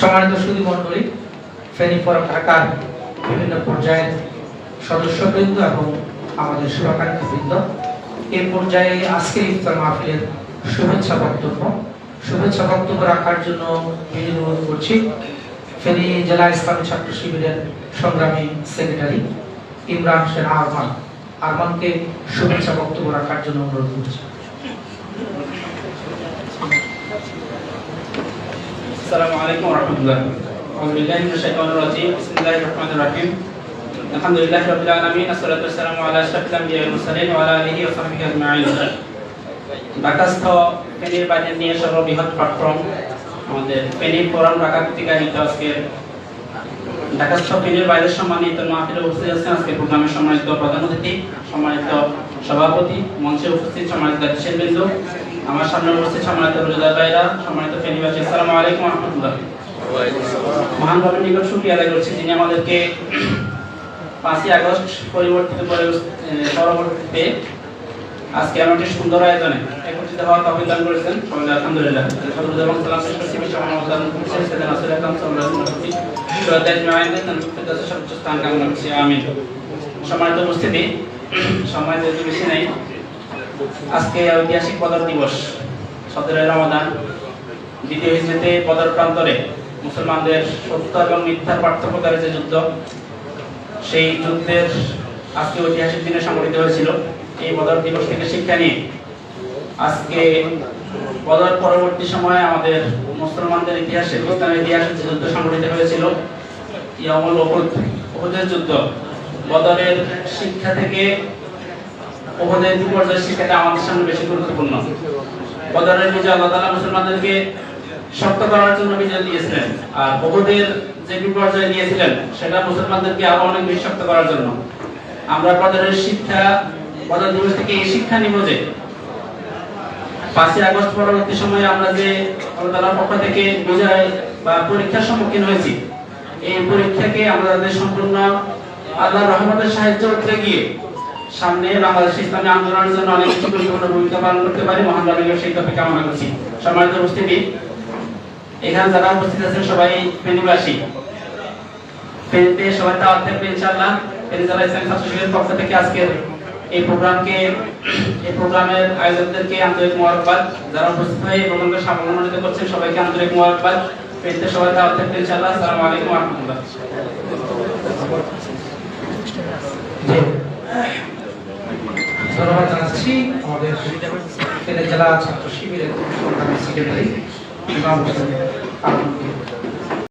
সম্মানিত সুদী মণ্ডলী ফেনী ফোরাম ঢাকার বিভিন্ন পর্যায়ের সদস্যবৃন্দ এবং আমাদের শুভাকাঙ্ক্ষী বৃন্দ এই পর্যায়ে আজকের ইফতার মাহফিলের শুভেচ্ছা বক্তব্য। শুভেচ্ছা বক্তব্য রাখার জন্য অনুরোধ করছি ফেনী জেলা ইসলামী ছাত্র শিবিরের সংগ্রামী সেক্রেটারি ইমরান হোসেন আরমান। আরমানকে শুভেচ্ছা বক্তব্য রাখার জন্য অনুরোধ করছি। আসসালামু আলাইকুম রহমতুল্লাহ। রাজিম। আসসালাতু আলা আলিহি ওয়া সাহবিহি আজমাইন। ঢাকাস্থ বাজার নিয়ে সর্ববৃহৎ আমাদের ঢাকা আজকে। ঢাকাস্থ সম্মানিত মাহফিলে উপস্থিত আজকে প্রোগ্রামের সম্মানিত প্রধান অতিথি, সম্মানিত সভাপতি, মঞ্চে উপস্থিত সম্মানিত দেশের বিন্দু আমার সামনে উপস্থিত সম্মানিত রোজাদার ভাইরা, সম্মানিত ফেনীবাসী আসসালামু আলাইকুম রহমতুল্লাহ। মহান বাবার নিকট শুকরিয়া আদায় করছি যিনি আমাদেরকে পাঁচই আগস্ট পরিবর্তিত পরবর্তীতে আজকে এমন একটি সুন্দর আয়োজনে একত্রিত হওয়ার তহবিল দান করেছেন। সবাই আলহামদুলিল্লাহ। সদরুদ এবং সালাম শেষ করছি। বিশ্ব মানবতার দান সেদিন আসলে ফেরদাউসের সর্বোচ্চ স্থান কামনা করছি। আমিন। সম্মানিত উপস্থিতি, সময় যেহেতু বেশি নেই আজকে ঐতিহাসিক বদর দিবস, সতেরোই রমাদান, দ্বিতীয় হিজড়িতে বদর প্রান্তরে মুসলমানদের সত্য এবং মিথ্যার পার্থক্যকারী যে যুদ্ধ, সেই যুদ্ধের আজকে ঐতিহাসিক দিনে সংগঠিত হয়েছিল। এই বদর দিবস থেকে শিক্ষা নিয়ে আজকে বদর পরবর্তী সময়ে আমাদের মুসলমানদের ইতিহাসে ইসলামের ইতিহাসে যে যুদ্ধ সংগঠিত হয়েছিল, ইয়ামুল উহুদ উহুদের যুদ্ধ। বদরের শিক্ষা থেকে উহুদের বিপর্যয়ের শিক্ষাটা আমাদের সামনে বেশি গুরুত্বপূর্ণ। বদরের আল্লাহ মুসলমানদেরকে শক্ত করার জন্য বিজয় দিয়েছিলেন। আর যে বিপর্যয় দিয়েছিলেন সেটা মুসলমানদেরকে আরও অনেক বেশি শক্ত করার জন্য। আমরা বদরের শিক্ষা, বদর দিবস থেকে এই শিক্ষা নিব যে পাঁচই আগস্ট পরবর্তী সময়ে আমরা যে আল্লাহ পক্ষ থেকে বিজয় বা পরীক্ষার সম্মুখীন হয়েছি, এই পরীক্ষাকে আমরা যাতে সম্পূর্ণ আল্লাহর রহমতের সাহায্য করতে গিয়ে সামনে বাংলাদেশ ইসলামী আন্দোলনের জন্য অনেক কিছু গুরুত্বপূর্ণ ভূমিকা পালন করতে পারি মহান রবিকে সেই তফে কামনা করছি। সম্মানিত উপস্থিতি এখানে যারা উপস্থিত আছেন সবাই ফেনীবাসী। ফেনীতে সবাই দাওয়াত থাকবে ইনশাআল্লাহ। ফেনী জেলা ইসলামী ছাত্র শিবিরের পক্ষ থেকে আজকের এই প্রোগ্রামকে এই প্রোগ্রামের আয়োজকদেরকে আন্তরিক মোবারকবাদ। যারা উপস্থিত হয়ে এই প্রোগ্রামকে সাফল্যমণ্ডিত করছেন সবাইকে আন্তরিক মোবারকবাদ। ফেনীতে সবাই দাওয়াত থাকবে ইনশাআল্লাহ। আসসালামু আলাইকুম ওয়া রাহমাতুল্লাহ। যে ধন্যবাদ জানাচ্ছি। আমাদের জেলা ছাত্র শিবিরের সেক্রেটারি ইমাম হোসেন